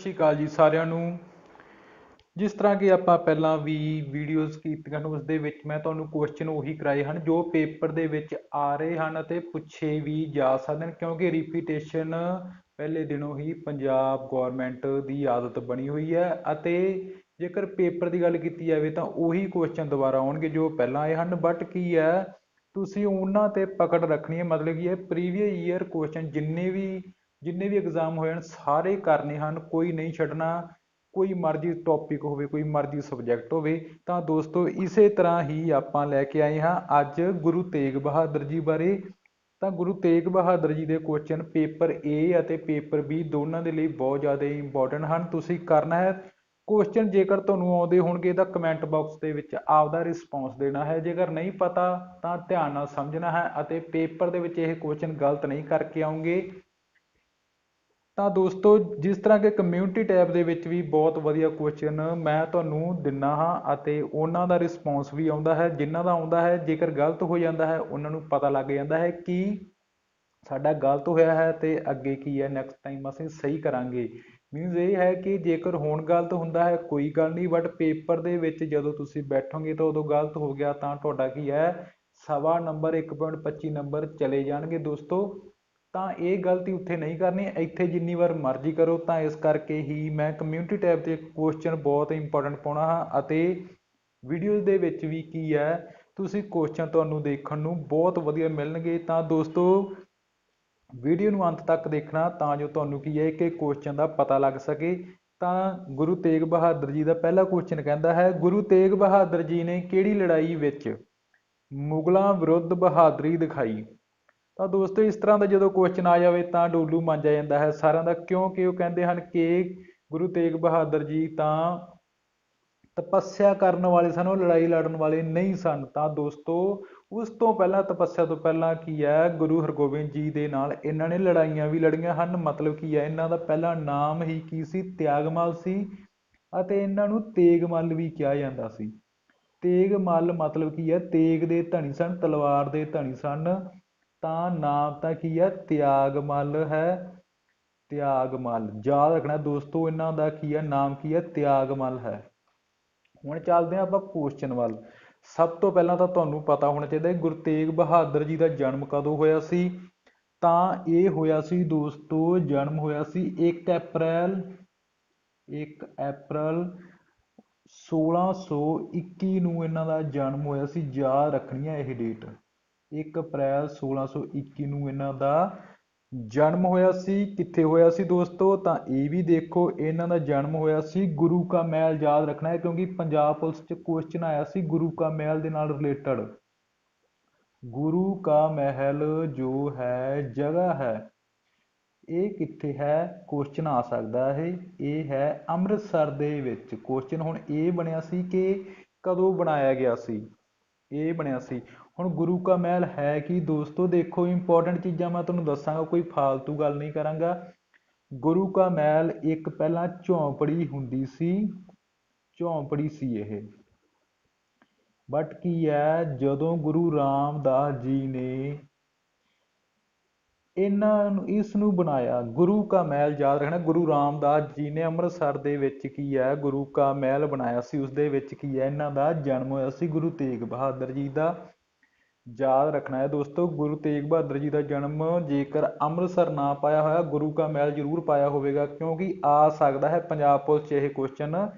ਸਤਿ ਸ਼੍ਰੀ ਅਕਾਲ ਜੀ ਸਾਰਿਆਂ ਨੂੰ। ਜਿਸ ਤਰ੍ਹਾਂ ਕਿ ਆਪਾਂ ਪਹਿਲਾਂ ਵੀ ਵੀਡੀਓਜ਼ ਕੀਤੀਆਂ ਹਨ ਉਸ ਦੇ ਵਿੱਚ ਮੈਂ ਤੁਹਾਨੂੰ ਕੁਐਸਚਨ ਉਹੀ ਕਰਾਏ ਹਨ, ਜੋ ਪੇਪਰ ਦੇ ਵਿੱਚ ਆ ਰਹੇ ਹਨ ਅਤੇ ਪੁੱਛੇ ਵੀ ਜਾ ਸਕਦੇ ਹਨ, ਕਿਉਂਕਿ ਰਿਪੀਟੇਸ਼ਨ ਪਹਿਲੇ ਦਿਨੋਂ ਹੀ ਪੰਜਾਬ ਗਵਰਨਮੈਂਟ ਦੀ ਆਦਤ ਬਣੀ ਹੋਈ ਹੈ ਅਤੇ ਜੇਕਰ ਪੇਪਰ ਦੀ ਗੱਲ ਕੀਤੀ ਜਾਵੇ ਤਾਂ ਉਹੀ ਕੁਐਸਚਨ ਦੁਬਾਰਾ ਆਉਣਗੇ ਜੋ ਪਹਿਲਾਂ ਆਏ ਹਨ। ਬਟ ਕੀ ਹੈ, ਤੁਸੀਂ ਉਹਨਾਂ ਤੇ ਪਕੜ ਰੱਖਣੀ ਹੈ, ਮਤਲਬ ਕਿ ਇਹ ਪ੍ਰੀਵੀਅਸ ਈਅਰ ਕੁਐਸਚਨ ਜਿੰਨੇ ਵੀ ਜਿੰਨੇ ਵੀ ਐਗਜ਼ਾਮ ਹੋਏ ਹਨ, ਸਾਰੇ ਕਰਨੇ ਹਨ, ਕੋਈ ਨਹੀਂ ਛੱਡਣਾ, ਕੋਈ ਮਰਜ਼ੀ ਟੌਪਿਕ ਹੋਵੇ, ਕੋਈ ਮਰਜ਼ੀ ਸਬਜੈਕਟ ਹੋਵੇ, ਤਾਂ ਦੋਸਤੋ ਇਸੇ ਤਰ੍ਹਾਂ ਹੀ ਆਪਾਂ ਲੈ ਕੇ ਆਏ ਹਾਂ ਅੱਜ ਗੁਰੂ ਤੇਗ ਬਹਾਦਰ ਜੀ ਬਾਰੇ। ਤਾਂ ਗੁਰੂ ਤੇਗ ਬਹਾਦਰ ਜੀ ਦੇ ਕੁਐਸਚਨ ਪੇਪਰ A ਅਤੇ ਪੇਪਰ B ਦੋਨਾਂ ਦੇ ਲਈ ਬਹੁਤ ਜ਼ਿਆਦਾ ਇੰਪੋਰਟੈਂਟ ਹਨ। ਤੁਸੀਂ ਕਰਨਾ ਹੈ ਕੁਐਸਚਨ ਜੇਕਰ ਤੁਹਾਨੂੰ ਆਉਂਦੇ ਹੋਣਗੇ ਤਾਂ ਕਮੈਂਟ ਬਾਕਸ ਦੇ ਵਿੱਚ ਆਪਦਾ ਰਿਸਪੌਂਸ ਦੇਣਾ ਹੈ। ਜੇਕਰ ਨਹੀਂ ਪਤਾ, ਤਾਂ ਧਿਆਨ ਨਾਲ ਸਮਝਣਾ ਹੈ ਅਤੇ ਪੇਪਰ ਦੇ ਵਿੱਚ ਇਹ ਕੁਐਸਚਨ ਗਲਤ ਨਹੀਂ ਕਰਕੇ ਆਉਂਗੇ। ਤਾਂ ਦੋਸਤੋ, ਜਿਸ ਤਰ੍ਹਾਂ ਕਿ ਕਮਿਊਨਿਟੀ ਟੈਬ ਦੇ ਵਿੱਚ ਵੀ ਬਹੁਤ ਵਧੀਆ ਕੁਐਸਚਨ ਮੈਂ ਤੁਹਾਨੂੰ ਦਿੰਨਾ ਹਾਂ ਅਤੇ ਉਹਨਾਂ ਦਾ ਰਿਸਪੌਂਸ ਵੀ ਆਉਂਦਾ ਹੈ। ਜਿਨ੍ਹਾਂ ਦਾ ਆਉਂਦਾ ਹੈ, ਜੇਕਰ ਗਲਤ ਹੋ ਜਾਂਦਾ ਹੈ, ਉਹਨਾਂ ਨੂੰ ਪਤਾ ਲੱਗ ਜਾਂਦਾ ਹੈ ਕਿ ਸਾਡਾ ਗਲਤ ਹੋਇਆ ਹੈ ਤੇ ਅੱਗੇ ਕੀ ਹੈ ਨੈਕਸਟ ਟਾਈਮ ਅਸੀਂ ਸਹੀ ਕਰਾਂਗੇ। ਮੀਨਸ ਇਹ ਹੈ ਕਿ ਜੇਕਰ ਹੁਣ ਗਲਤ ਹੁੰਦਾ ਹੈ, ਕੋਈ ਗੱਲ ਨਹੀਂ ਬਟ ਪੇਪਰ ਦੇ ਵਿੱਚ ਜਦੋਂ ਤੁਸੀਂ ਬੈਠੋਗੇ ਤਾਂ ਉਦੋਂ ਗਲਤ ਹੋ ਗਿਆ ਤਾਂ ਤੁਹਾਡਾ ਕੀ ਹੈ? ਸਵਾ ਨੰਬਰ 1.25 ਨੰਬਰ ਚਲੇ ਜਾਣਗੇ ਦੋਸਤੋ। ਤਾਂ ਇਹ ਗਲਤੀ ਉੱਥੇ ਨਹੀਂ ਕਰਨੀ, ਇੱਥੇ ਜਿੰਨੀ ਵਾਰ ਮਰਜ਼ੀ ਕਰੋ, ਤਾਂ ਇਸ ਕਰਕੇ ਹੀ ਮੈਂ ਕਮਿਊਨਿਟੀ ਟੈਬ ਤੇ ਕੁਐਸਚਨ ਬਹੁਤ ਇੰਪੋਰਟੈਂਟ ਪਾਉਣਾ ਹਾਂ ਅਤੇ ਵੀਡੀਓਜ਼ ਦੇ ਵਿੱਚ ਵੀ ਕੀ ਹੈ, ਤੁਸੀਂ ਕੁਐਸਚਨ ਤੁਹਾਨੂੰ ਦੇਖਣ ਨੂੰ ਬਹੁਤ ਵਧੀਆ ਮਿਲਣਗੇ। ਤਾਂ ਦੋਸਤੋ ਵੀਡੀਓ ਨੂੰ ਅੰਤ ਤੱਕ ਦੇਖਣਾ, ਤਾਂ ਜੋ ਤੁਹਾਨੂੰ ਕੀ ਹੈ ਕਿ ਕੁਐਸਚਨ ਦਾ ਪਤਾ ਲੱਗ ਸਕੇ। ਤਾਂ ਗੁਰੂ ਤੇਗ ਬਹਾਦਰ ਜੀ ਦਾ ਪਹਿਲਾ ਕੁਐਸਚਨ ਕਹਿੰਦਾ ਹੈ, ਗੁਰੂ ਤੇਗ ਬਹਾਦਰ ਜੀ ਨੇ ਕਿਹੜੀ ਲੜਾਈ ਵਿੱਚ ਮੁਗਲਾਂ ਵਿਰੁੱਧ ਬਹਾਦਰੀ ਦਿਖਾਈ? ਤਾਂ ਦੋਸਤੋ, ਇਸ ਤਰ੍ਹਾਂ ਦਾ ਜਦੋਂ ਕੁਐਸਚਨ ਆ ਜਾਵੇ ਤਾਂ ਡੋਲੂ ਮੰਜਿਆ ਜਾਂਦਾ ਹੈ ਸਾਰਿਆਂ ਦਾ। ਕਿਉਂਕਿ ਉਹ ਕਹਿੰਦੇ ਹਨ ਕਿ ਗੁਰੂ ਤੇਗ ਬਹਾਦਰ ਜੀ ਤਾਂ ਤਪੱਸਿਆ ਕਰਨ ਵਾਲੇ ਸਨ, ਉਹ ਲੜਾਈ ਲੜਨ ਵਾਲੇ ਨਹੀਂ ਸਨ। ਤਾਂ ਦੋਸਤੋ, ਉਸ ਤੋਂ ਪਹਿਲਾਂ, ਤਪੱਸਿਆ ਤੋਂ ਪਹਿਲਾਂ ਕੀ ਹੈ? ਗੁਰੂ ਹਰਗੋਬਿੰਦ ਜੀ ਦੇ ਨਾਲ ਇਹਨਾਂ ਨੇ ਲੜਾਈਆਂ ਵੀ ਲੜੀਆਂ ਹਨ। ਮਤਲਬ ਕੀ ਹੈ, ਇਹਨਾਂ ਦਾ ਪਹਿਲਾ ਨਾਮ ਹੀ ਕੀ ਸੀ? ਤਿਆਗਮਲ ਸੀ ਅਤੇ ਇਹਨਾਂ ਨੂੰ ਤੇਗਮਲ ਵੀ ਕਿਹਾ ਜਾਂਦਾ ਸੀ। ਤੇਗਮਲ ਮਤਲਬ ਕੀ ਹੈ? ਤੇਗ ਦੇ ਧਣੀ ਸਨ, ਤਲਵਾਰ ਦੇ ਧਣੀ ਸਨ। ਤਾਂ ਨਾਮ ਤਾਂ ਕੀ ਹੈ? ਤਿਆਗਮੱਲ ਹੈ। ਤਿਆਗਮਲ। ਯਾਦ ਰੱਖਣਾ ਦੋਸਤੋ, ਇਹਨਾਂ ਦਾ ਕੀ ਹੈ? ਨਾਮ ਕੀ ਹੈ? ਤਿਆਗਮੱਲ ਹੈ। ਹੁਣ ਚੱਲਦੇ ਹਾਂ ਆਪਾਂ ਕੁਐਸਚਨ ਵੱਲ। ਸਭ ਤੋਂ ਪਹਿਲਾਂ ਤਾਂ ਤੁਹਾਨੂੰ ਪਤਾ ਹੋਣਾ ਚਾਹੀਦਾ ਗੁਰੂ ਤੇਗ ਬਹਾਦਰ ਜੀ ਦਾ ਜਨਮ ਕਦੋਂ ਹੋਇਆ ਸੀ? ਤਾਂ ਇਹ ਹੋਇਆ ਸੀ ਦੋਸਤੋ, ਜਨਮ ਹੋਇਆ ਸੀ 1 ਅਪ੍ਰੈਲ 1 ਅਪ੍ਰੈਲ 1621 ਨੂੰ ਇਹਨਾਂ ਦਾ ਜਨਮ ਹੋਇਆ ਸੀ। ਯਾਦ ਰੱਖਣੀ ਹੈ ਇਹ ਡੇਟ 1 ਅਪ੍ਰੈਲ 1621 ਨੂੰ ਇਹਨਾਂ ਦਾ ਜਨਮ ਹੋਇਆ ਸੀ। ਕਿੱਥੇ ਹੋਇਆ ਸੀ ਦੋਸਤੋ? ਤਾਂ ਇਹ ਵੀ ਦੇਖੋ, ਇਹਨਾਂ ਦਾ ਜਨਮ ਹੋਇਆ ਸੀ ਗੁਰੂ ਕਾ ਮਹਿਲ, ਯਾਦ ਰੱਖਣਾ ਹੈ, ਕਿਉਂਕਿ ਪੰਜਾਬ ਪੁਲਿਸ 'ਚ ਕੁਐਸਚਨ ਆਇਆ ਸੀ ਗੁਰੂ ਕਾ ਮਹਿਲ ਦੇ ਨਾਲ ਰਿਲੇਟਡ ਗੁਰੂ ਕਾ ਮਹਿਲ ਜੋ ਹੈ, ਜਗ੍ਹਾ ਹੈ, ਇਹ ਕਿੱਥੇ ਹੈ? ਕੁਐਸਚਨ ਆ ਸਕਦਾ ਹੈ। ਇਹ ਹੈ ਅੰਮ੍ਰਿਤਸਰ ਦੇ ਵਿੱਚ। ਕੁਐਸਚਨ ਹੁਣ ਇਹ ਬਣਿਆ ਸੀ ਕਿ ਕਦੋਂ ਬਣਾਇਆ ਗਿਆ ਸੀ? ਇਹ ਬਣਿਆ ਸੀ। ਹੁਣ ਗੁਰੂ ਕਾ ਮਹਿਲ ਹੈ ਕੀ? ਦੋਸਤੋ, ਦੇਖੋ ਇੰਪੋਰਟੈਂਟ ਚੀਜ਼ਾਂ ਮੈਂ ਤੁਹਾਨੂੰ ਦੱਸਾਂਗਾ, ਕੋਈ ਫਾਲਤੂ ਗੱਲ ਨਹੀਂ ਕਰਾਂਗਾ। ਗੁਰੂ ਕਾ ਮਹਿਲ ਇੱਕ ਪਹਿਲਾਂ ਝੌਂਪੜੀ ਹੁੰਦੀ ਸੀ, ਝੌਂਪੜੀ ਸੀ ਇਹ। ਬਟ ਕੀ ਹੈ? ਜਦੋਂ ਗੁਰੂ ਰਾਮਦਾਸ ਜੀ ਨੇ ਇਹਨਾਂ ਨੂੰ, ਇਸ ਨੂੰ ਬਣਾਇਆ, ਗੁਰੂ ਕਾ ਮਹਿਲ ਯਾਦ ਰੱਖਣਾ, ਗੁਰੂ ਰਾਮਦਾਸ ਜੀ ਨੇ ਅੰਮ੍ਰਿਤਸਰ ਦੇ ਵਿੱਚ ਕੀ ਹੈ? ਗੁਰੂ ਕਾ ਮਹਿਲ ਬਣਾਇਆ ਸੀ ਉਸ ਦੇ ਵਿੱਚ ਕੀ ਹੈ? ਇਹਨਾਂ ਦਾ ਜਨਮ ਹੋਇਆ ਸੀ ਗੁਰੂ ਤੇਗ ਬਹਾਦਰ ਜੀ ਦਾ। ਯਾਦ ਰੱਖਣਾ ਹੈ ਦੋਸਤੋ, ਗੁਰੂ ਤੇਗ ਬਹਾਦਰ ਜੀ ਦਾ ਜਨਮ ਜੇਕਰ ਅੰਮ੍ਰਿਤਸਰ ਨਾ ਪਾਇਆ ਹੋਇਆ, ਗੁਰੂ ਕਾ ਮਹਿਲ ਜ਼ਰੂਰ ਪਾਇਆ ਹੋਵੇਗਾ, ਕਿਉਂਕਿ ਆ ਸਕਦਾ ਹੈ ਪੰਜਾਬ ਪੁਲਿਸ 'ਚ ਇਹ ਕੁਐਸਚਨ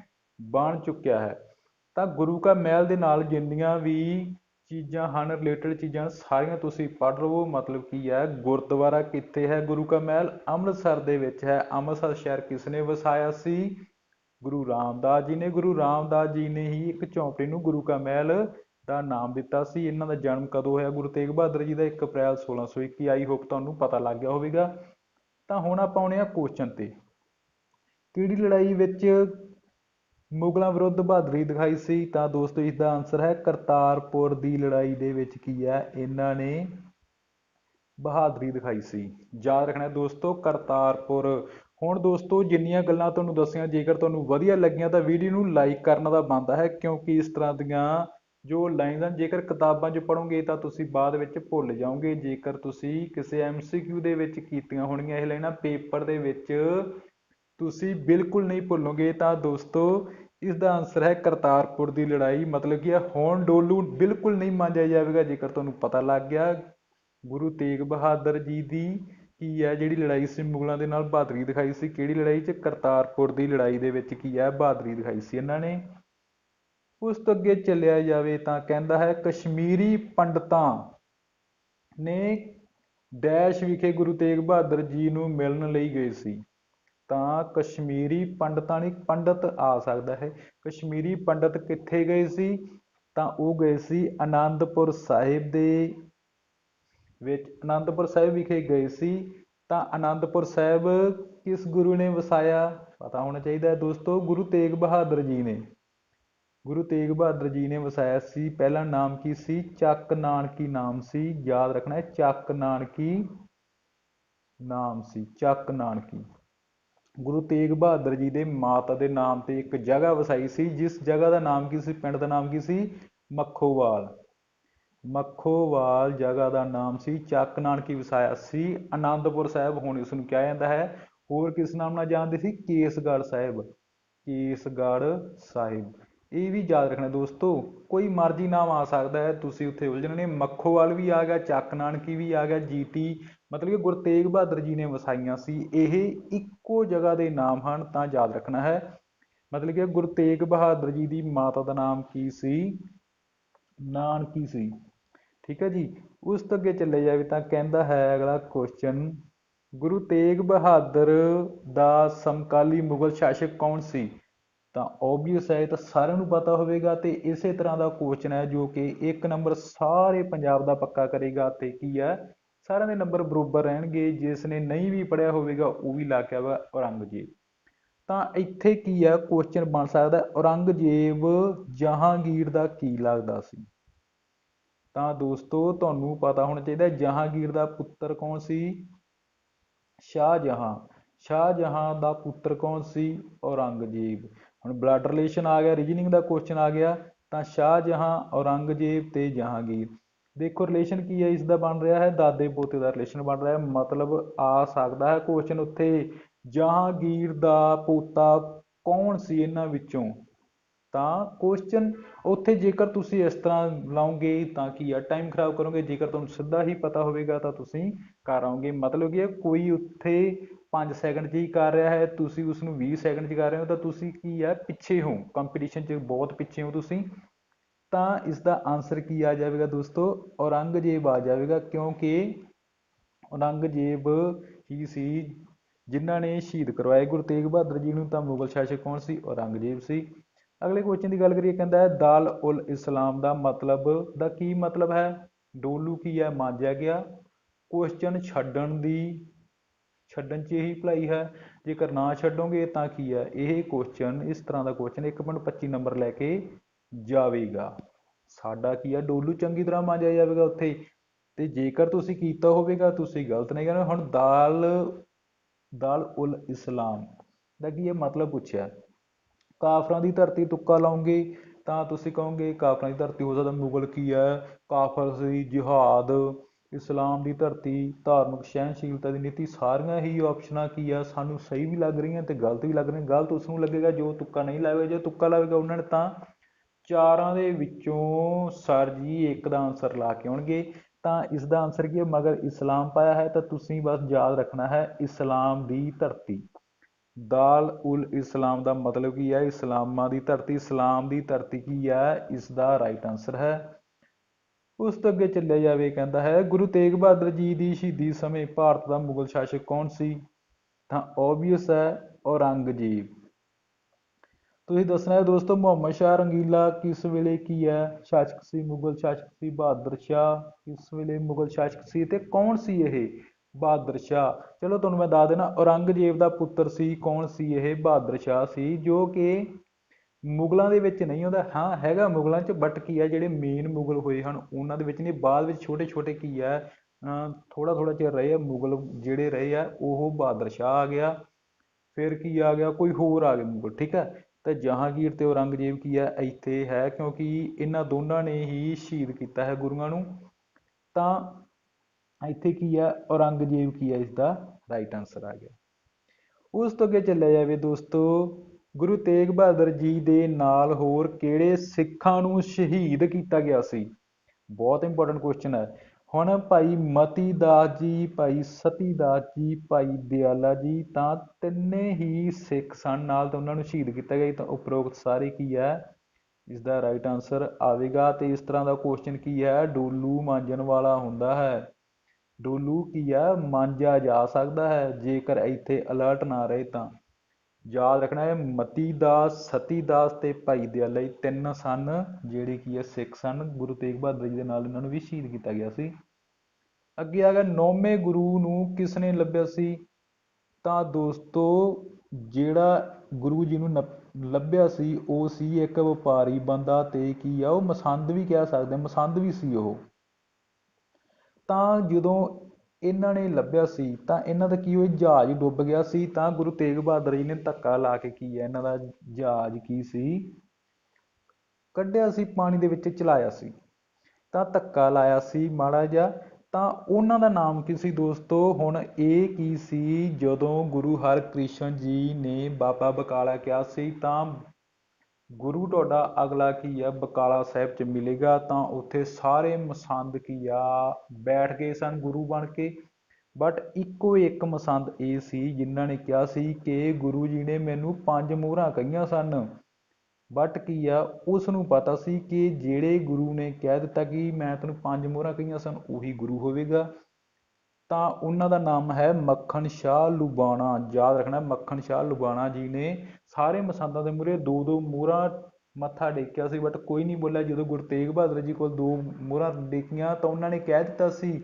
ਬਣ ਚੁੱਕਿਆ ਹੈ। ਤਾਂ ਗੁਰੂ ਕਾ ਮਹਿਲ ਦੇ ਨਾਲ ਜਿੰਨੀਆਂ ਵੀ ਚੀਜ਼ਾਂ ਹਨ ਰਿਲੇਟਡ ਚੀਜ਼ਾਂ, ਸਾਰੀਆਂ ਤੁਸੀਂ ਪੜ੍ਹ ਲਵੋ, ਮਤਲਬ ਕੀ ਹੈ, ਗੁਰਦੁਆਰਾ ਕਿੱਥੇ ਹੈ ਗੁਰੂ ਕਾ ਮਹਿਲ? ਅੰਮ੍ਰਿਤਸਰ ਦੇ ਵਿੱਚ ਹੈ। ਅੰਮ੍ਰਿਤਸਰ ਸ਼ਹਿਰ ਕਿਸ ਨੇ ਵਸਾਇਆ ਸੀ? ਗੁਰੂ ਰਾਮਦਾਸ ਜੀ ਨੇ। ਗੁਰੂ ਰਾਮਦਾਸ ਜੀ ਨੇ ਹੀ ਇੱਕ ਝੌਂਪੜੀ ਨੂੰ ਗੁਰੂ ਕਾ ਮਹਿਲ ਦਾ ਨਾਮ ਦਿੱਤਾ ਸੀ। ਇਹਨਾਂ ਦਾ ਜਨਮ ਕਦੋਂ ਹੋਇਆ? ਗੁਰੂ ਤੇਗ ਬਹਾਦਰ ਜੀ ਦਾ 1 ਅਪ੍ਰੈਲ 1621 ਆਈ ਹੋਪ ਤੁਹਾਨੂੰ ਪਤਾ ਲੱਗ ਗਿਆ ਹੋਵੇਗਾ। ਤਾਂ ਹੁਣ ਆਪਾਂ ਆਉਣੇ ਆ ਕੁਐਸਚਨ ਤੇ। ਕਿਹੜੀ ਲੜਾਈ ਵਿੱਚ ਮੁਗਲਾਂ ਵਿਰੁੱਧ ਬਹਾਦਰੀ ਦਿਖਾਈ ਸੀ? ਤਾਂ ਦੋਸਤੋ ਇਸ ਦਾ ਆਨਸਰ ਹੈ ਕਰਤਾਰਪੁਰ ਦੀ ਲੜਾਈ ਦੇ ਵਿੱਚ ਕੀ ਹੈ? ਇਹਨਾਂ ਨੇ ਬਹਾਦਰੀ ਦਿਖਾਈ ਸੀ। ਯਾਦ ਰੱਖਣਾ ਦੋਸਤੋ, ਕਰਤਾਰਪੁਰ। ਹੁਣ ਦੋਸਤੋ, ਜਿੰਨੀਆਂ ਗੱਲਾਂ ਤੁਹਾਨੂੰ ਦੱਸੀਆਂ, ਜੇਕਰ ਤੁਹਾਨੂੰ ਵਧੀਆ ਲੱਗੀਆਂ ਤਾਂ ਵੀਡੀਓ ਨੂੰ ਲਾਈਕ ਕਰਨਾ ਦਾ ਬਣਦਾ ਹੈ, ਕਿਉਂਕਿ ਇਸ ਤਰ੍ਹਾਂ ਦੀਆਂ ਜੋ ਲਾਈਨਸ ਹਨ, ਜੇਕਰ ਕਿਤਾਬਾਂ 'ਚ ਪੜ੍ਹੋਗੇ ਤਾਂ ਤੁਸੀਂ ਬਾਅਦ ਵਿੱਚ ਭੁੱਲ ਜਾਓਗੇ। ਜੇਕਰ ਤੁਸੀਂ ਕਿਸੇ ਐਮ ਸੀ ਐਮਸੀਕਿਊ ਦੇ ਵਿੱਚ ਕੀਤੀਆਂ ਹੋਣਗੀਆਂ, ਇਹ ਲਾਈਨਾਂ ਪੇਪਰ ਦੇ ਵਿੱਚ ਤੁਸੀਂ ਬਿਲਕੁਲ ਨਹੀਂ ਭੁੱਲੋਗੇ ਤਾਂ ਦੋਸਤੋ ਇਸ ਦਾ ਆਨਸਰ ਹੈ ਕਰਤਾਰਪੁਰ ਦੀ ਲੜਾਈ। ਮਤਲਬ ਕਿ ਇਹ ਹੁਣ ਡੋਲੂ ਬਿਲਕੁਲ ਨਹੀਂ ਮੰਨਿਆ ਜਾਵੇਗਾ, ਜੇਕਰ ਤੁਹਾਨੂੰ ਪਤਾ ਲੱਗ ਗਿਆ। ਗੁਰੂ ਤੇਗ ਬਹਾਦਰ ਜੀ ਦੀ ਕੀ ਹੈ, ਜਿਹੜੀ ਲੜਾਈ ਸੀ ਮੁਗਲਾਂ ਦੇ ਨਾਲ, ਬਹਾਦਰੀ ਦਿਖਾਈ ਸੀ। ਕਿਹੜੀ ਲੜਾਈ 'ਚ? ਕਰਤਾਰਪੁਰ ਦੀ ਲੜਾਈ ਦੇ ਵਿੱਚ ਕੀ ਹੈ? ਬਹਾਦਰੀ ਦਿਖਾਈ ਸੀ ਇਹਨਾਂ ਨੇ। ਉਸ ਤੋਂ ਅੱਗੇ ਚੱਲਿਆ ਜਾਵੇ ਤਾਂ ਕਹਿੰਦਾ ਹੈ, ਕਸ਼ਮੀਰੀ ਪੰਡਤਾਂ ਨੇ ਡੈਸ਼ ਵਿਖੇ ਗੁਰੂ ਤੇਗ ਬਹਾਦਰ ਜੀ ਨੂੰ ਮਿਲਣ ਲਈ ਗਏ ਸੀ। ਤਾਂ ਕਸ਼ਮੀਰੀ ਪੰਡਤਾਂ ਨੇ, ਪੰਡਤ ਆ ਸਕਦਾ ਹੈ, ਕਸ਼ਮੀਰੀ ਪੰਡਤ ਕਿੱਥੇ ਗਏ ਸੀ? ਤਾਂ ਉਹ ਗਏ ਸੀ ਆਨੰਦਪੁਰ ਸਾਹਿਬ ਦੇ ਵਿੱਚ। ਆਨੰਦਪੁਰ ਸਾਹਿਬ ਵਿਖੇ ਗਏ ਸੀ। ਤਾਂ ਆਨੰਦਪੁਰ ਸਾਹਿਬ ਕਿਸ ਗੁਰੂ ਨੇ ਵਸਾਇਆ? ਪਤਾ ਹੋਣਾ ਚਾਹੀਦਾ ਹੈ ਦੋਸਤੋ, ਗੁਰੂ ਤੇਗ ਬਹਾਦਰ ਜੀ ਨੇ। ਗੁਰੂ ਤੇਗ ਬਹਾਦਰ ਜੀ ਨੇ ਵਸਾਇਆ ਸੀ। ਪਹਿਲਾ ਨਾਮ ਕੀ ਸੀ? ਚੱਕ ਨਾਨਕੀ ਨਾਮ ਸੀ। ਯਾਦ ਰੱਖਣਾ ਹੈ, ਚੱਕ ਨਾਨਕੀ ਨਾਮ ਸੀ। ਚੱਕ ਨਾਨਕੀ। ਗੁਰੂ ਤੇਗ ਬਹਾਦਰ ਜੀ ਦੇ ਮਾਤਾ ਦੇ ਨਾਮ ਤੇ ਇੱਕ ਜਗ੍ਹਾ ਵਸਾਈ ਸੀ, ਜਿਸ ਜਗ੍ਹਾ ਦਾ ਨਾਮ ਕੀ ਸੀ? ਪਿੰਡ ਦਾ ਨਾਮ ਕੀ ਸੀ? ਮੱਖੋਵਾਲ। ਮੱਖੋਵਾਲ ਜਗ੍ਹਾ ਦਾ ਨਾਮ ਸੀ। ਚੱਕ ਨਾਨਕੀ ਵਸਾਇਆ ਸੀ। ਆਨੰਦਪੁਰ ਸਾਹਿਬ ਹੁਣ ਇਸ ਨੂੰ ਕਿਹਾ ਜਾਂਦਾ ਹੈ। ਹੋਰ ਕਿਸ ਨਾਮ ਨਾਲ ਜਾਣਦੇ ਸੀ? ਕੇਸਗੜ੍ਹ ਸਾਹਿਬ। ਕੇਸਗੜ੍ਹ ਸਾਹਿਬ। ਇਹ ਵੀ ਯਾਦ ਰੱਖਣਾ ਦੋਸਤੋ, ਕੋਈ ਮਰਜ਼ੀ ਨਾਮ ਆ ਸਕਦਾ ਹੈ, ਤੁਸੀਂ ਉੱਥੇ ਉਲਝਣ ਨੇ ਮੱਖੋਵਾਲ ਵੀ ਆ ਗਿਆ, ਚੱਕ ਨਾਨਕੀ ਵੀ ਆ ਗਿਆ, ਜੀਟੀ, ਮਤਲਬ ਕਿ ਗੁਰੂ ਤੇਗ ਬਹਾਦਰ ਜੀ ਨੇ ਵਸਾਈਆਂ ਸੀ, ਇਹ ਇੱਕੋ ਜਗ੍ਹਾ ਦੇ ਨਾਮ ਹਨ, ਤਾਂ ਯਾਦ ਰੱਖਣਾ ਹੈ। ਮਤਲਬ ਕਿ ਗੁਰੂ ਤੇਗ ਬਹਾਦਰ ਜੀ ਦੀ ਮਾਤਾ ਦਾ ਨਾਮ ਕੀ ਸੀ? ਨਾਨਕੀ ਸੀ। ਠੀਕ ਹੈ ਜੀ? ਉਸ ਤੋਂ ਅੱਗੇ ਚੱਲੇ ਜਾਵੇ ਤਾਂ ਕਹਿੰਦਾ ਹੈ ਅਗਲਾ ਕੁਐਸਚਨ ਗੁਰੂ ਤੇਗ ਬਹਾਦਰ ਦਾ ਸਮਕਾਲੀ ਮੁਗਲ ਸ਼ਾਸਕ ਕੌਣ ਸੀ? ਤਾਂ ਓਬਵੀਅਸ ਹੈ, ਇਹ ਤਾਂ ਸਾਰਿਆਂ ਨੂੰ ਪਤਾ ਹੋਵੇਗਾ ਤੇ ਇਸੇ ਤਰ੍ਹਾਂ ਦਾ ਕੁਐਸਚਨ ਹੈ ਜੋ ਕਿ ਇੱਕ ਨੰਬਰ ਸਾਰੇ ਪੰਜਾਬ ਦਾ ਪੱਕਾ ਕਰੇਗਾ ਤੇ ਕੀ ਹੈ, ਸਾਰਿਆਂ ਦੇ ਨੰਬਰ ਬਰੋਬਰ ਰਹਿਣਗੇ, ਜਿਸ ਨੇ ਨਹੀਂ ਵੀ ਪੜਿਆ ਹੋਵੇਗਾ, ਉਹ ਵੀ ਲਾ ਕੇ ਆਵਾ ਔਰੰਗਜ਼ੇਬ। ਤਾਂ ਇੱਥੇ ਕੀ ਹੈ ਕੁਐਸਚਨ ਬਣ ਸਕਦਾ ਔਰੰਗਜ਼ੇਬ ਜਹਾਂਗੀਰ ਦਾ ਕੀ ਲੱਗਦਾ ਸੀ? ਤਾਂ ਦੋਸਤੋ, ਤੁਹਾਨੂੰ ਪਤਾ ਹੋਣਾ ਚਾਹੀਦਾ ਜਹਾਂਗੀਰ ਦਾ ਪੁੱਤਰ ਕੌਣ ਸੀ? ਸ਼ਾਹਜਹਾਂ। ਸ਼ਾਹਜਹਾਂ ਦਾ ਪੁੱਤਰ ਕੌਣ ਸੀ? ਔਰੰਗਜ਼ੇਬ। ਹੁਣ ਬਲੱਡ ਰਿਲੇਸ਼ਨ ਆ ਗਿਆ ਰੀਜਨਿੰਗ ਦਾ ਕੁਐਸਚਨ ਆ ਗਿਆ, ਤਾਂ ਸ਼ਾਹਜਹਾਂ ਔਰੰਗਜ਼ੇਬ ਤੇ ਜਹਾਂਗੀਰ ਦੇਖੋ ਰਿਲੇਸ਼ਨ ਕੀ ਹੈ ਇਸ ਦਾ ਬਣ ਰਿਹਾ ਹੈ, ਦਾਦੇ ਪੋਤੇ ਦਾ ਰਿਲੇਸ਼ਨ ਬਣ ਰਿਹਾ ਹੈ, ਮਤਲਬ ਆ ਸਕਦਾ ਹੈ ਕੁਐਸਚਨ ਉੱਥੇ ਜਹਾਂਗੀਰ ਦਾ ਪੋਤਾ ਕੌਣ ਸੀ ਇਹਨਾਂ ਵਿੱਚੋਂ? ਤਾਂ ਕੁਐਸਚਨ ਉੱਥੇ ਜੇਕਰ ਤੁਸੀਂ ਇਸ ਤਰ੍ਹਾਂ ਲਾਓਗੇ ਤਾਂ ਕੀ ਆ ਟਾਈਮ ਖਰਾਬ ਕਰੋਗੇ, ਜੇਕਰ ਤੁਹਾਨੂੰ ਸਿੱਧਾ ਹੀ ਪਤਾ ਹੋਵੇਗਾ ਤਾਂ ਤੁਸੀਂ ਕਰ ਆਓਗੇ ਮਤਲਬ ਕਿ ਕੋਈ ਉੱਥੇ 5 ਸੈਕਿੰਡ 'ਚ ਹੀ ਕਰ ਰਿਹਾ ਹੈ, ਤੁਸੀਂ ਉਸ ਨੂੰ 20 ਸੈਕਿੰਡ 'ਚ ਕਰ ਰਹੇ ਹੋ, ਤਾਂ ਤੁਸੀਂ ਕੀ ਹੈ ਪਿੱਛੇ ਹੋ ਕੰਪੀਟੀਸ਼ਨ 'ਚ ਬਹੁਤ ਪਿੱਛੇ ਹੋ ਤੁਸੀਂ, ਤਾਂ ਇਸ ਦਾ ਆਨਸਰ ਕੀ ਆ ਜਾਵੇਗਾ ਦੋਸਤੋ, ਔਰੰਗਜ਼ੇਬ ਆ ਜਾਵੇਗਾ, ਕਿਉਂਕਿ ਔਰੰਗਜ਼ੇਬ ਹੀ ਸੀ ਜਿਨ੍ਹਾਂ ਨੇ ਸ਼ਹੀਦ ਕਰਵਾਏ, ਗੁਰੂ ਤੇਗ ਬਹਾਦਰ ਜੀ ਨੂੰ, ਤਾਂ ਮੁਗਲ ਸ਼ਾਸਕ ਕੌਣ ਸੀ? ਔਰੰਗਜ਼ੇਬ ਸੀ। ਅਗਲੇ ਕੁਐਸਚਨ ਦੀ ਗੱਲ ਕਰੀਏ, ਕਹਿੰਦਾ ਹੈ, ਦਾਲ ਉਲ ਇਸਲਾਮ ਦਾ ਮਤਲਬ ਦਾ ਕੀ ਮਤਲਬ ਹੈ? ਡੋਲੂ ਕੀ ਹੈ? ਮਾਂਜਿਆ ਗਿਆ। ਕੁਐਸਚਨ ਛੱਡਣ ਦੀ ਛੱਡਣ 'ਚ ਇਹੀ ਭਲਾਈ ਹੈ। ਜੇਕਰ ਨਾ ਛੱਡੋਗੇ ਤਾਂ ਕੀ ਹੈ? ਇਹ ਕੁਐਸਚਨ ਇਸ ਤਰ੍ਹਾਂ ਦਾ ਕੁਐਸਚਨ 1.25 ਨੰਬਰ ਲੈ ਕੇ ਜਾਵੇਗਾ। ਸਾਡਾ ਕੀ ਹੈ? ਡੋਲੂ ਚੰਗੀ ਤਰ੍ਹਾਂ ਮਾਂਜਿਆ ਜਾਵੇਗਾ ਉੱਥੇ। ਤੇ ਜੇਕਰ ਤੁਸੀਂ ਕੀਤਾ ਹੋਵੇਗਾ, ਤੁਸੀਂ ਗਲਤ ਨਹੀਂ ਕਰਨਾ ਹੁਣ ਦਾਲ ਦਾਲ ਉਲ ਇਸਲਾਮ। ਦਾ ਕੀ ਇਹ ਮਤਲਬ ਪੁੱਛਿਆ। ਕਾਫਰਾਂ ਦੀ ਧਰਤੀ ਤੁੱਕਾ ਲਾਉਂਗੇ ਤਾਂ ਤੁਸੀਂ ਕਹੋਗੇ, ਕਾਫਰਾਂ ਦੀ ਧਰਤੀ ਹੋ ਸਕਦਾ ਮੁਗਲ ਕੀ ਹੈ? ਕਾਫਰ ਸੀ ਜਿਹਾਦ। ਇਸਲਾਮ ਦੀ ਧਰਤੀ, ਧਾਰਮਿਕ ਸਹਿਣਸ਼ੀਲਤਾ ਦੀ ਨੀਤੀ ਸਾਰੀਆਂ ਹੀ ਆਪਸ਼ਨਾਂ ਕੀ ਆ? ਸਾਨੂੰ ਸਹੀ ਵੀ ਲੱਗ ਰਹੀਆਂ ਤੇ ਗਲਤ ਵੀ ਲੱਗ ਰਹੀਆਂ। ਗਲਤ ਉਸ ਨੂੰ ਲੱਗੇਗਾ, ਜੋ ਤੁੱਕਾ ਨਹੀਂ ਲਾਵੇਗਾ। ਜੋ ਤੁੱਕਾ ਲਾਵੇਗਾ ਉਹਨਾਂ ਨੇ ਤਾਂ ਚਾਰਾਂ ਦੇ ਵਿੱਚੋਂ ਸਰ ਜੀ ਇੱਕ ਦਾ ਆਨਸਰ ਲਾ ਕੇ ਆਉਣਗੇ। ਤਾਂ ਇਸ ਦਾ ਆਨਸਰ ਕੀ ਹੈ ਮਗਰ ਇਸਲਾਮ ਪਾਇਆ ਹੈ ਤਾਂ ਤੁਸੀਂ ਬਸ ਯਾਦ ਰੱਖਣਾ ਹੈ, ਇਸਲਾਮ ਦੀ ਧਰਤੀ। ਦਾਲ ਉਲ ਇਸਲਾਮ ਦਾ ਮਤਲਬ ਕੀ ਹੈ ਇਸਲਾਮਾਂ ਦੀ ਧਰਤੀ। ਇਸਲਾਮ ਦੀ ਧਰਤੀ ਕੀ ਹੈ ਇਸ ਦਾ ਰਾਈਟ ਆਨਸਰ ਹੈ। ਉਸ ਤੋਂ ਅੱਗੇ ਚੱਲਿਆ ਜਾਵੇ, ਕਹਿੰਦਾ ਹੈ, ਗੁਰੂ ਤੇਗ ਬਹਾਦਰ ਜੀ ਦੀ ਸ਼ਹੀਦੀ ਸਮੇਂ ਭਾਰਤ ਦਾ ਮੁਗਲ ਸ਼ਾਸਕ ਕੌਣ ਸੀ? ਤਾਂ ਓਬਵੀਅਸ ਹੈ, ਔਰੰਗਜ਼ੇਬ। ਤੁਸੀਂ ਦੱਸਣਾ ਹੈ ਦੋਸਤੋ, ਮੁਹੰਮਦ ਸ਼ਾਹ ਰੰਗੀਲਾ ਕਿਸ ਵੇਲੇ ਕੀ ਹੈ? ਸ਼ਾਸਕ ਸੀ, ਮੁਗਲ ਸ਼ਾਸਕ ਸੀ, ਬਹਾਦਰ ਸ਼ਾਹ ਕਿਸ ਵੇਲੇ ਮੁਗਲ ਸ਼ਾਸਕ ਸੀ ਤੇ ਕੌਣ ਸੀ ਇਹ ਬਹਾਦਰ ਸ਼ਾਹ? ਚਲੋ ਤੁਹਾਨੂੰ ਮੈਂ ਦੱਸ ਦੇਣਾ, ਔਰੰਗਜ਼ੇਬ ਦਾ ਪੁੱਤਰ ਸੀ, ਕੌਣ ਸੀ ਇਹ ਬਹਾਦਰ ਸ਼ਾਹ ਸੀ, ਜੋ ਕਿ ਮੁਗਲਾਂ ਦੇ ਵਿੱਚ ਨਹੀਂ ਆਉਂਦਾ। ਹਾਂ, ਹੈਗਾ ਮੁਗਲਾਂ 'ਚ ਬਟ ਕੀ ਹੈ ਜਿਹੜੇ ਮੇਨ ਮੁਗਲ ਹੋਏ ਹਨ, ਉਹਨਾਂ ਦੇ ਵਿੱਚ ਨਹੀਂ, ਬਾਅਦ ਵਿੱਚ ਛੋਟੇ ਛੋਟੇ ਕੀ ਹੈ ਥੋੜਾ ਥੋੜਾ ਚਿਰ ਰਹੇ ਆ, ਮੁਗਲ ਜਿਹੜੇ ਰਹੇ ਆ, ਉਹ ਬਹਾਦਰ ਸ਼ਾਹ ਆ ਗਿਆ, ਫਿਰ ਕੀ ਆ ਗਿਆ, ਕੋਈ ਹੋਰ ਆ ਗਿਆ ਮੁਗਲ, ਠੀਕ ਹੈ ਤਾਂ ਜਹਾਂਗੀਰ ਤੇ ਔਰੰਗਜ਼ੇਬ ਕੀ ਹੈ ਇੱਥੇ ਹੈ, ਕਿਉਂਕਿ ਇਹਨਾਂ ਦੋਨਾਂ ਨੇ ਹੀ ਸ਼ਹੀਦ ਕੀਤਾ ਹੈ ਗੁਰੂਆਂ ਨੂੰ। ਤਾਂ ਇੱਥੇ ਕੀ ਹੈ ਔਰੰਗਜ਼ੇਬ ਕੀ ਹੈ ਇਸ ਦਾ ਰਾਈਟ ਆਨਸਰ ਆ ਗਿਆ। ਉਸ ਤੋਂ ਅੱਗੇ ਚੱਲਿਆ ਜਾਵੇ ਦੋਸਤੋ ਗੁਰੂ ਤੇਗ ਬਹਾਦਰ ਜੀ ਦੇ ਨਾਲ ਹੋਰ ਕਿਹੜੇ ਸਿੱਖਾਂ ਨੂੰ ਸ਼ਹੀਦ ਕੀਤਾ ਗਿਆ ਸੀ? ਬਹੁਤ ਇੰਪੋਰਟੈਂਟ ਕੁਐਸਚਨ ਹੈ। ਹੁਣ ਭਾਈ ਮਤੀ ਦਾਸ ਜੀ, ਭਾਈ ਸਤੀ ਦਾਸ ਜੀ, ਭਾਈ ਦਿਆਲਾ ਜੀ ਤਾਂ ਤਿੰਨੇ ਹੀ ਸਿੱਖ ਸਨ। ਨਾਲ ਤਾਂ ਉਹਨਾਂ ਨੂੰ ਸ਼ਹੀਦ ਕੀਤਾ ਗਿਆ ਤਾਂ ਉਪਰੋਕਤ ਸਾਰੇ ਕੀ ਹੈ? ਇਸ ਦਾ ਰਾਈਟ ਆਨਸਰ ਆਵੇਗਾ। ਤੇ ਇਸ ਤਰ੍ਹਾਂ ਦਾ ਕੁਐਸਚਨ ਕੀ ਹੈ? ਡੋਲੂ ਮਾਂਜਣ ਵਾਲਾ ਹੁੰਦਾ ਹੈ। ਡੋਲੂ ਕੀ ਹੈ? ਮਾਂਜਿਆ ਜਾ ਸਕਦਾ ਹੈ। ਜੇਕਰ ਇੱਥੇ ਅਲਰਟ ਨਾ ਰਹੇ ਤਾਂ। ਯਾਦ ਰੱਖਣਾ ਹੈ, ਮਤੀ ਦਾਸ, ਸਤੀ ਦਾਸ ਤੇ ਭਾਈ ਦਿਆਲਾ ਜੀ ਤਿੰਨ ਸਨ, ਜਿਹੜੇ ਕੀ ਹੈ, ਸਿੱਖ ਸਨ। ਗੁਰੂ ਤੇਗ ਬਹਾਦਰ ਜੀ ਦੇ ਨਾਲ ਇਹਨਾਂ ਨੂੰ ਵੀ ਸ਼ਹੀਦ ਕੀਤਾ ਗਿਆ ਸੀ। ਅੱਗੇ ਆ ਗਿਆ, ਨੌਵੇਂ ਗੁਰੂ ਨੂੰ ਕਿਸ ਨੇ ਲੱਭਿਆ ਸੀ? ਤਾਂ ਦੋਸਤੋ, ਜਿਹੜਾ ਗੁਰੂ ਜੀ ਨੂੰ ਲੱਭਿਆ ਸੀ, ਉਹ ਸੀ ਇੱਕ ਵਪਾਰੀ ਬੰਦਾ ਤੇ ਕੀ ਆ, ਉਹ ਮਸੰਦ ਵੀ ਕਹਿ ਸਕਦੇ ਮਸੰਦ ਵੀ ਸੀ ਉਹ। ਤਾਂ ਜਦੋਂ ਇਹਨਾਂ ਨੇ ਲੱਭਿਆ ਸੀ, ਤਾਂ ਇਹਨਾਂ ਦਾ ਕੀ ਹੋਇਆ? ਜਹਾਜ਼ ਡੁੱਬ ਗਿਆ ਸੀ, ਤਾਂ ਗੁਰੂ ਤੇਗ ਬਹਾਦਰ ਜੀ ਨੇ ਧੱਕਾ ਲਾ ਕੇ ਕੀ ਹੈ? ਇਹਨਾਂ ਦਾ ਜਹਾਜ਼ ਕੀ ਸੀ? ਕੱਢਿਆ ਸੀ, ਪਾਣੀ ਦੇ ਵਿੱਚ ਚਲਾਇਆ ਸੀ, ਤਾਂ ਧੱਕਾ ਲਾਇਆ ਸੀ ਮਾੜਾ ਜਿਹਾ। ਤਾਂ ਉਹਨਾਂ ਦਾ ਨਾਮ ਕੀ ਸੀ ਦੋਸਤੋ? ਹੁਣ ਇਹ ਕੀ ਸੀ? ਜਦੋਂ ਗੁਰੂ ਹਰਕ੍ਰਿਸ਼ਨ ਜੀ ਨੇ ਬਾਬਾ ਬਕਾਲਾ ਕਿਹਾ ਸੀ, ਤਾਂ ਗੁਰੂ ਤੁਹਾਡਾ ਅਗਲਾ ਕੀ ਆ? ਬਕਾਲਾ ਸਾਹਿਬ ਚ ਮਿਲੇਗਾ ਤਾਂ ਉੱਥੇ ਸਾਰੇ ਮਸੰਦ ਕੀ ਆ? ਬੈਠ ਗਏ ਸਨ ਗੁਰੂ ਬਣ ਕੇ। ਬਟ ਇੱਕੋ ਇੱਕ ਮਸੰਦ ਇਹ ਸੀ ਜਿਨ੍ਹਾਂ ਨੇ ਕਿਹਾ ਸੀ ਕਿ ਗੁਰੂ ਜੀ ਨੇ ਮੈਨੂੰ ਪੰਜ ਮੋਹਰਾਂ ਕਹੀਆਂ ਸਨ। ਬਟ ਕੀ ਆ? ਉਸ ਨੂੰ ਪਤਾ ਸੀ ਕਿ ਜਿਹੜੇ ਗੁਰੂ ਨੇ ਕਹਿ ਦਿੱਤਾ ਕਿ ਮੈਂ ਤੈਨੂੰ ਪੰਜ ਮੋਹਰਾਂ ਕਹੀਆਂ ਸਨ, ਉਹੀ ਗੁਰੂ ਹੋਵੇਗਾ। ਤਾਂ ਉਹਨਾਂ ਦਾ ਨਾਮ ਹੈ ਮੱਖਣ ਸ਼ਾਹ ਲੁਬਾਣਾ। ਯਾਦ ਰੱਖਣਾ, ਮੱਖਣ ਸ਼ਾਹ ਲੁਬਾਣਾ ਜੀ ਨੇ ਸਾਰੇ ਮਸੰਦਾਂ ਦੇ ਮੂਹਰੇ ਦੋ ਦੋ ਮੋਹਰਾਂ ਮੱਥਾ ਟੇਕਿਆ ਸੀ ਬਟ ਕੋਈ ਨਹੀਂ ਬੋਲਿਆ। ਜਦੋਂ ਗੁਰੂ ਤੇਗ ਬਹਾਦਰ ਜੀ ਕੋਲ ਦੋ ਮੋਹਰਾਂ ਟੇਕੀਆਂ ਤਾਂ ਉਹਨਾਂ ਨੇ ਕਹਿ ਦਿੱਤਾ ਸੀ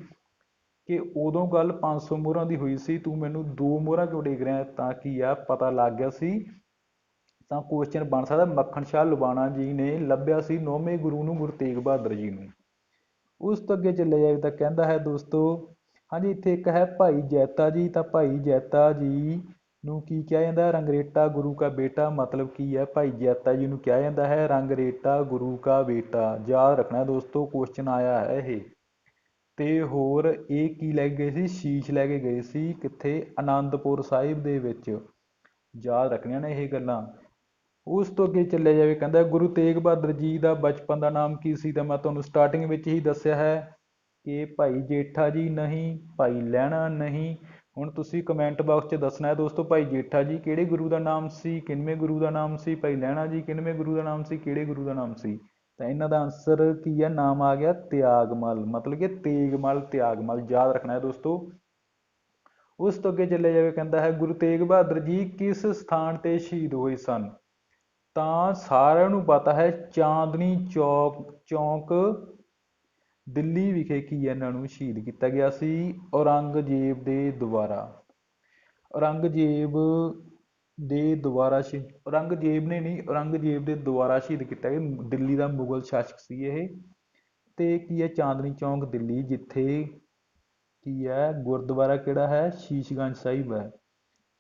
ਕਿ ਉਦੋਂ ਗੱਲ 500 ਮੋਹਰਾਂ ਦੀ ਹੋਈ ਸੀ, ਤੂੰ ਮੈਨੂੰ ਦੋ ਮੋਹਰਾਂ ਕਿਉਂ ਟੇਕ ਰਿਹਾ ਤਾਂ ਕੀ ਆ, ਪਤਾ ਲੱਗ ਗਿਆ ਸੀ। ਤਾਂ ਕੁਐਸਚਨ ਬਣ ਸਕਦਾ, ਮੱਖਣ ਸ਼ਾਹ ਲੁਬਾਣਾ ਜੀ ਨੇ ਲੱਭਿਆ ਸੀ ਨੌਵੇਂ ਗੁਰੂ ਨੂੰ, ਗੁਰੂ ਤੇਗ ਬਹਾਦਰ ਜੀ ਨੂੰ। ਉਸ ਤੋਂ ਅੱਗੇ ਚੱਲਿਆ ਜਾਏ ਤਾਂ ਕਹਿੰਦਾ ਹੈ ਦੋਸਤੋ ਹਾਂਜੀ, ਇੱਥੇ ਇੱਕ ਹੈ ਭਾਈ ਜੈਤਾ ਜੀ, ਤਾਂ ਭਾਈ ਜੈਤਾ ਜੀ ਨੂੰ ਕੀ ਕਿਹਾ ਜਾਂਦਾ? ਹੈ ਰੰਗਰੇਟਾ ਗੁਰੂ ਕਾ ਬੇਟਾ ਮਤਲਬ ਕੀ ਹੈ? ਭਾਈ ਜੈਤਾ ਜੀ ਨੂੰ ਕਿਹਾ ਜਾਂਦਾ ਹੈ ਰੰਗਰੇਟਾ ਗੁਰੂ ਕਾ ਬੇਟਾ। ਯਾਦ ਰੱਖਣਾ ਦੋਸਤੋ ਕੁਐਸਚਨ ਆਇਆ ਹੈ ਇਹ। ਤੇ ਹੋਰ ਇਹ ਕੀ ਲੈ ਕੇ ਗਏ ਸੀ? ਸ਼ੀਸ਼ ਲੈ ਕੇ ਗਏ ਸੀ ਕਿੱਥੇ? ਆਨੰਦਪੁਰ ਸਾਹਿਬ ਦੇ ਵਿੱਚ। ਯਾਦ ਰੱਖਣੀਆਂ ਨੇ ਇਹ ਗੱਲਾਂ। ਉਸ ਤੋਂ ਅੱਗੇ ਚੱਲਿਆ ਜਾਵੇ, ਕਹਿੰਦਾ ਗੁਰੂ ਤੇਗ ਬਹਾਦਰ ਜੀ ਦਾ ਬਚਪਨ ਦਾ ਨਾਮ ਕੀ ਸੀ? ਤਾਂ ਮੈਂ ਤੁਹਾਨੂੰ ਸਟਾਰਟਿੰਗ ਵਿੱਚ ਹੀ ਦੱਸਿਆ ਹੈ। ਕਿ ਭਾਈ ਜੇਠਾ ਜੀ ਨਹੀਂ, ਭਾਈ ਲਹਿਣਾ ਨਹੀਂ। ਹੁਣ ਤੁਸੀਂ ਕਮੈਂਟ ਬਾਕਸ 'ਚ ਦੱਸਣਾ ਹੈ ਦੋਸਤੋ, ਭਾਈ ਜੇਠਾ ਜੀ ਕਿਹੜੇ ਗੁਰੂ ਦਾ ਨਾਮ ਸੀ ਕਿੰਨਵੇਂ ਗੁਰੂ ਦਾ ਨਾਮ ਸੀ, ਭਾਈ ਲਹਿਣਾ ਜੀ ਕਿੰਨਵੇਂ ਗੁਰੂ ਦਾ ਨਾਮ ਸੀ, ਕਿਹੜੇ ਗੁਰੂ ਦਾ ਨਾਮ ਸੀ? ਤਾਂ ਇਹਨਾਂ ਦਾ ਆਨਸਰ ਕੀ ਹੈ? ਨਾਮ ਆ ਗਿਆ ਤਿਆਗਮਲ। ਮਤਲਬ ਕਿ ਤੇਗਮਲ, ਤਿਆਗਮਲ, ਯਾਦ ਰੱਖਣਾ ਹੈ ਦੋਸਤੋ। ਉਸ ਤੋਂ ਅੱਗੇ ਚੱਲਿਆ ਜਾਵੇ, ਕਹਿੰਦਾ ਹੈ, ਗੁਰੂ ਤੇਗ ਬਹਾਦਰ ਜੀ ਕਿਸ ਸਥਾਨ ਤੇ ਸ਼ਹੀਦ ਹੋਏ ਸਨ? ਤਾਂ ਸਾਰਿਆਂ ਨੂੰ ਪਤਾ ਹੈ, ਚਾਂਦਨੀ ਚੌਕ, ਚੌਂਕ ਦਿੱਲੀ ਵਿਖੇ ਕੀ ਹੈ ਇਹਨਾਂ ਨੂੰ ਸ਼ਹੀਦ ਕੀਤਾ ਗਿਆ ਸੀ? ਔਰੰਗਜ਼ੇਬ ਦੇ ਦੁਆਰਾ। ਔਰੰਗਜ਼ੇਬ ਦੇ ਦੁਆਰਾ ਸ਼ਹੀ, ਔਰੰਗਜ਼ੇਬ ਨੇ ਨਹੀਂ, ਔਰੰਗਜ਼ੇਬ ਦੇ ਦੁਆਰਾ ਸ਼ਹੀਦ ਕੀਤਾ ਗਿਆ। ਦਿੱਲੀ ਦਾ ਮੁਗਲ ਸ਼ਾਸਕ ਸੀ ਇਹ। ਤੇ ਕੀ ਹੈ ਚਾਂਦਨੀ ਚੌਂਕ ਦਿੱਲੀ, ਜਿੱਥੇ ਕੀ ਹੈ, ਗੁਰਦੁਆਰਾ ਕਿਹੜਾ ਹੈ? ਸ਼ੀਸ਼ਗੰਜ ਸਾਹਿਬ ਹੈ।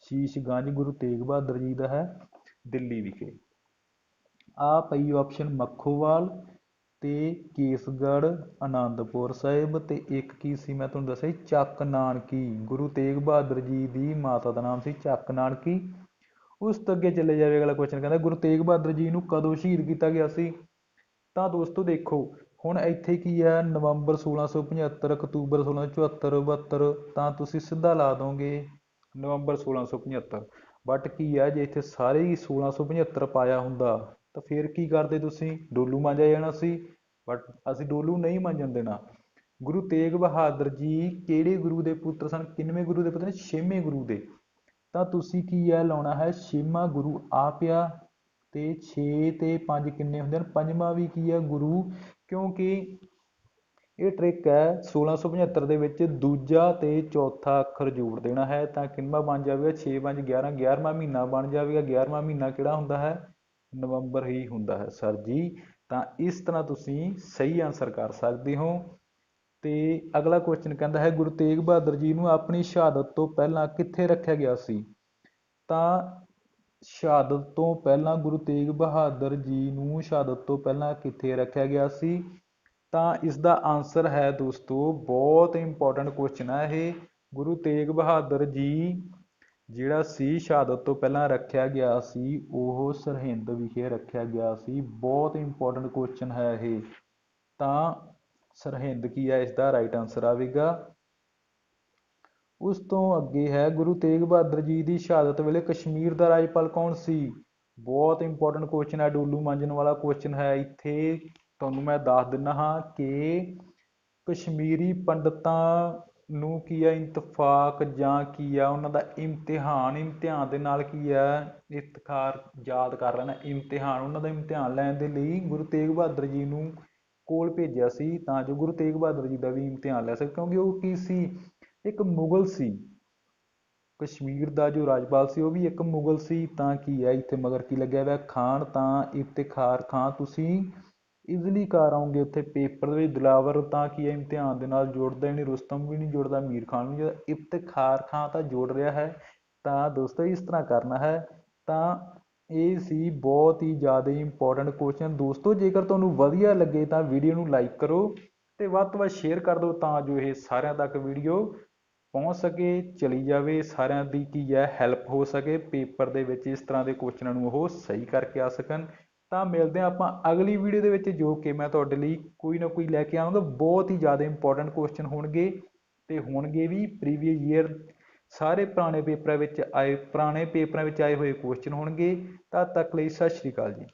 ਸ਼ੀਸ਼ਗੰਜ ਗੁਰੂ ਤੇਗ ਬਹਾਦਰ ਜੀ ਦਾ ਹੈ ਦਿੱਲੀ ਵਿਖੇ। ਆ ਪਈ ਆਪਸ਼ਨ ਮੱਖੋਵਾਲ। ਤੇ ਕੇਸਗੜ੍ਹ ਅਨੰਦਪੁਰ ਸਾਹਿਬ ਤੇ ਇੱਕ ਕੀ ਸੀ ਮੈਂ ਤੁਹਾਨੂੰ ਦੱਸਿਆ ਸੀ, ਚੱਕ ਨਾਨਕੀ। ਗੁਰੂ ਤੇਗ ਬਹਾਦਰ ਜੀ ਦੀ ਮਾਤਾ ਦਾ ਨਾਮ ਸੀ ਚੱਕ ਨਾਨਕੀ। ਉਸ ਤੋਂ ਅੱਗੇ ਚਲੇ ਜਾਵੇ ਅਗਲਾ ਕੁਐਸਚਨ ਕਹਿੰਦਾ ਗੁਰੂ ਤੇਗ ਬਹਾਦਰ ਜੀ ਨੂੰ ਕਦੋਂ ਸ਼ਹੀਦ ਕੀਤਾ ਗਿਆ ਸੀ? ਤਾਂ ਦੋਸਤੋ ਦੇਖੋ ਹੁਣ ਇੱਥੇ ਕੀ ਹੈ? ਨਵੰਬਰ 1675 ਅਕਤੂਬਰ 1674 72 ਤਾਂ ਤੁਸੀਂ ਸਿੱਧਾ ਲਾ ਦੋਗੇ ਨਵੰਬਰ 1675 ਬਟ ਕੀ ਹੈ? ਜੇ ਇੱਥੇ ਸਾਰੇ ਹੀ 1675 ਪਾਇਆ ਹੁੰਦਾ ਤਾਂ ਫਿਰ ਕੀ ਕਰਦੇ ਤੁਸੀਂ? ਡੋਲੂ ਮਾਂਜਿਆ ਜਾਣਾ ਸੀ ਬਟ ਅਸੀਂ ਡੋਲੂ ਨਹੀਂ ਮਾਂਜਣ ਦੇਣਾ। ਗੁਰੂ ਤੇਗ ਬਹਾਦਰ ਜੀ ਕਿਹੜੇ ਗੁਰੂ ਦੇ ਪੁੱਤਰ ਸਨ? ਕਿੰਨਵੇਂ ਗੁਰੂ ਦੇ ਪੁੱਤਰ ਨੇ? ਛੇਵੇਂ ਗੁਰੂ ਦੇ। ਤਾਂ ਤੁਸੀਂ ਕੀ ਹੈ ਲਾਉਣਾ ਹੈ? ਛੇਵਾਂ ਗੁਰੂ ਆ ਪਿਆ ਤੇ 6 ਤੇ 5 ਕਿੰਨੇ ਹੁੰਦੇ ਹਨ? ਪੰਜਵਾਂ ਵੀ ਕੀ ਹੈ ਗੁਰੂ। ਕਿਉਂਕਿ ਇਹ ਟ੍ਰਿਕ ਹੈ 1675 ਦੇ ਵਿੱਚ ਦੂਜਾ ਤੇ ਚੌਥਾ ਅੱਖਰ ਜੋੜ ਦੇਣਾ ਹੈ ਤਾਂ ਕਿੰਨਾ ਬਣ ਜਾਵੇਗਾ? 6 5 11 11ਵਾਂ ਮਹੀਨਾ ਬਣ ਜਾਵੇਗਾ। 11ਵਾਂ ਮਹੀਨਾ ਕਿਹੜਾ ਹੁੰਦਾ ਹੈ? ਨਵੰਬਰ ਹੀ ਹੁੰਦਾ ਹੈ, ਸਰ ਜੀ। ਤਾਂ ਇਸ ਤਰ੍ਹਾਂ ਤੁਸੀਂ ਸਹੀ ਆਨਸਰ ਕਰ ਸਕਦੇ ਹੋ। ਤੇ ਅਗਲਾ ਕੁਐਸਚਨ ਕਹਿੰਦਾ ਹੈ, ਗੁਰੂ ਤੇਗ ਬਹਾਦਰ ਜੀ ਨੂੰ ਆਪਣੀ ਸ਼ਹਾਦਤ ਤੋਂ ਪਹਿਲਾਂ ਕਿੱਥੇ ਰੱਖਿਆ ਗਿਆ ਸੀ? ਤਾਂ ਸ਼ਹਾਦਤ ਤੋਂ ਪਹਿਲਾਂ ਗੁਰੂ ਤੇਗ ਬਹਾਦਰ ਜੀ ਨੂੰ ਸ਼ਹਾਦਤ ਤੋਂ ਪਹਿਲਾਂ ਕਿੱਥੇ ਰੱਖਿਆ ਗਿਆ ਸੀ? ਤਾਂ ਇਸ ਦਾ ਆਨਸਰ ਹੈ ਦੋਸਤੋ, ਬਹੁਤ ਇੰਪੋਰਟੈਂਟ ਕੁਐਸਚਨ ਹੈ ਇਹ। ਗੁਰੂ ਤੇਗ ਬਹਾਦਰ ਜੀ ਜਿਹੜਾ ਸੀ ਸ਼ਹਾਦਤ ਤੋਂ ਪਹਿਲਾਂ ਰੱਖਿਆ ਗਿਆ ਸੀ, ਉਹ ਸਰਹਿੰਦ ਵਿਖੇ ਰੱਖਿਆ ਗਿਆ ਸੀ। ਬਹੁਤ ਇੰਪੋਰਟੈਂਟ ਕੁਐਸਚਨ ਹੈ ਇਹ। ਤਾਂ ਸਰਹਿੰਦ ਕੀ ਹੈ? ਇਸ ਦਾ ਰਾਈਟ ਆਨਸਰ ਆਵੇਗਾ। ਉਸ ਤੋਂ ਅੱਗੇ ਹੈ, ਗੁਰੂ ਤੇਗ ਬਹਾਦਰ ਜੀ ਦੀ ਸ਼ਹਾਦਤ ਵੇਲੇ ਕਸ਼ਮੀਰ ਦਾ ਰਾਜਪਾਲ ਕੌਣ ਸੀ? ਬਹੁਤ ਇੰਪੋਰਟੈਂਟ ਕੁਐਸਚਨ ਹੈ, ਡੋਲੂ ਮਾਂਜਣ ਵਾਲਾ ਕੁਐਸਚਨ ਹੈ। ਇੱਥੇ ਤੁਹਾਨੂੰ ਮੈਂ ਦੱਸ ਦਿੰਦਾ ਹਾਂ ਕਿ ਕਸ਼ਮੀਰੀ ਪੰਡਤਾਂ ਨੂੰ ਕੀ ਆ, ਇੰਤਫਾਕ ਜਾਂ ਕੀ ਆ, ਉਹਨਾਂ ਦਾ ਇਮਤਿਹਾਨ ਇਮਤਿਹਾਨ ਦੇ ਨਾਲ ਕੀ ਹੈ ਇਫਤਖਾਰ ਯਾਦ ਕਰ ਲੈਣਾ, ਇਮਤਿਹਾਨ, ਉਹਨਾਂ ਦਾ ਇਮਤਿਹਾਨ ਲੈਣ ਦੇ ਲਈ ਗੁਰੂ ਤੇਗ ਬਹਾਦਰ ਜੀ ਨੂੰ ਕੋਲ ਭੇਜਿਆ ਸੀ ਤਾਂ ਜੋ ਗੁਰੂ ਤੇਗ ਬਹਾਦਰ ਜੀ ਦਾ ਵੀ ਇਮਤਿਹਾਨ ਲੈ ਸਕੇ ਕਿਉਂਕਿ ਉਹ ਕੀ ਸੀ, ਇੱਕ ਮੁਗਲ ਸੀ, ਕਸ਼ਮੀਰ ਦਾ ਜੋ ਰਾਜਪਾਲ ਸੀ, ਉਹ ਵੀ ਇੱਕ ਮੁਗਲ ਸੀ, ਤਾਂ ਕੀ ਹੈ ਇੱਥੇ ਮਗਰ ਕੀ ਲੱਗਿਆ ਹੋਇਆ ਖਾਨ ਤਾਂ ਇਫਤਿਖਾਰ ਖਾਂ ਤੁਸੀਂ ਇਜ਼ੀਲੀ ਕਰ ਆਉਂਗੇ ਉੱਥੇ ਪੇਪਰ ਦੇ ਵਿੱਚ ਦਿਲਾਵਰ ਤਾਂ ਕੀ ਹੈ, ਇਮਤਿਹਾਨ ਦੇ ਨਾਲ ਜੁੜਦਾ ਹੀ ਨਹੀਂ, ਰੁਸਤਮ ਵੀ ਨਹੀਂ ਜੁੜਦਾ, ਮੀਰ ਖਾਨ ਵੀ ਨਹੀਂ ਜੋੜਦਾ ਇਫਤਿਖਾਰ ਖਾਂ ਤਾਂ ਜੋੜ ਰਿਹਾ ਹੈ, ਤਾਂ ਦੋਸਤੋ ਇਸ ਤਰ੍ਹਾਂ ਕਰਨਾ ਹੈ, ਤਾਂ ਇਹ ਸੀ ਬਹੁਤ ਹੀ ਜ਼ਿਆਦਾ ਇੰਪੋਰਟੈਂਟ ਕੁਐਸਚਨ ਦੋਸਤੋ, ਜੇਕਰ ਤੁਹਾਨੂੰ ਵਧੀਆ ਲੱਗੇ ਤਾਂ ਵੀਡੀਓ ਨੂੰ ਲਾਈਕ ਕਰੋ ਤੇ ਵੱਧ ਤੋਂ ਵੱਧ ਸ਼ੇਅਰ ਕਰ ਦਿਓ ਤਾਂ ਜੋ ਇਹ ਸਾਰਿਆਂ ਤੱਕ ਵੀਡੀਓ ਪਹੁੰਚ ਸਕੇ, ਚਲੀ ਜਾਵੇ, ਸਾਰਿਆਂ ਦੀ ਕੀ ਹੈ ਹੈਲਪ ਹੋ ਸਕੇ ਪੇਪਰ ਦੇ ਵਿੱਚ ਇਸ ਤਰ੍ਹਾਂ ਦੇ ਕੁਐਸਚਨਾਂ ਨੂੰ ਉਹ ਸਹੀ ਕਰਕੇ ਆ ਸਕਣ। ਤਾਂ ਮਿਲਦੇ ਹਾਂ ਆਪਾਂ ਅਗਲੀ ਵੀਡੀਓ ਦੇ ਵਿੱਚ, ਜੋ ਕਿ ਮੈਂ ਤੁਹਾਡੇ ਲਈ ਕੋਈ ਨਾ ਕੋਈ ਲੈ ਕੇ ਆਵਾਂਗਾ। ਬਹੁਤ ਹੀ ਜ਼ਿਆਦਾ ਇੰਪੋਰਟੈਂਟ ਕੁਐਸਚਨ ਹੋਣਗੇ ਤੇ ਹੋਣਗੇ ਵੀ ਪ੍ਰੀਵੀਅਸ ਈਅਰ ਸਾਰੇ ਪੁਰਾਣੇ ਪੇਪਰਾਂ ਵਿੱਚ ਆਏ, ਪੁਰਾਣੇ ਪੇਪਰਾਂ ਵਿੱਚ ਆਏ ਹੋਏ ਕੁਐਸਚਨ ਹੋਣਗੇ। ਤਦ ਤੱਕ ਲਈ ਸਤਿ ਸ਼੍ਰੀ ਅਕਾਲ ਜੀ।